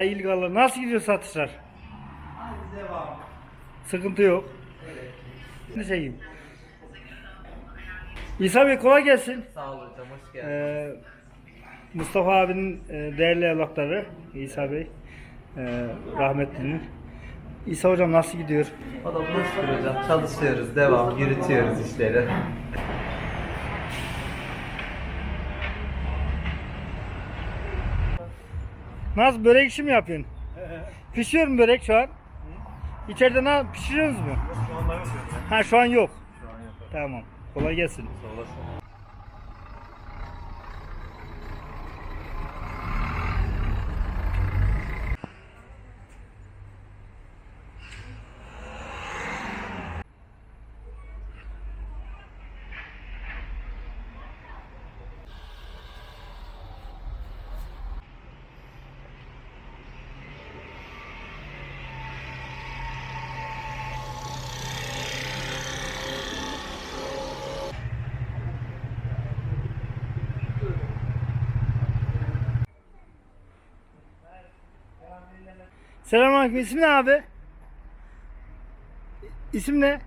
İlk Allah nasıl gidiyor satışlar? Devam. Sıkıntı yok. Ne şeyim? İsa Bey kolay gelsin. Sağ ol hocam, hoş geldin. Ee, Mustafa abinin e, değerli evlatları İsa Bey e, rahmetlinin. İsa hocam nasıl gidiyor? O da hocam, çalışıyoruz, devam, yürütüyoruz işleri. Nasıl börek işi mi yapıyorsun? Pişiyor mu börek şu an? İçeride ne pişiriyorsunuz mu? Şu anda yok. Ha şu an yok. Şu an yok. Tamam. Kolay gelsin. Sağ olasın. Selamünaleyküm. İsim ne abi? İsim ne?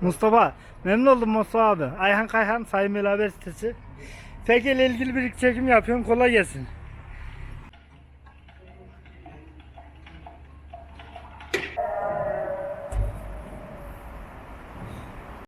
Mustafa. Memnun oldum Mustafa abi. Ayhan Kayhan Sayın Veli Haber sitesi. FG ile ilgili bir çekim yapıyorum. Kolay gelsin.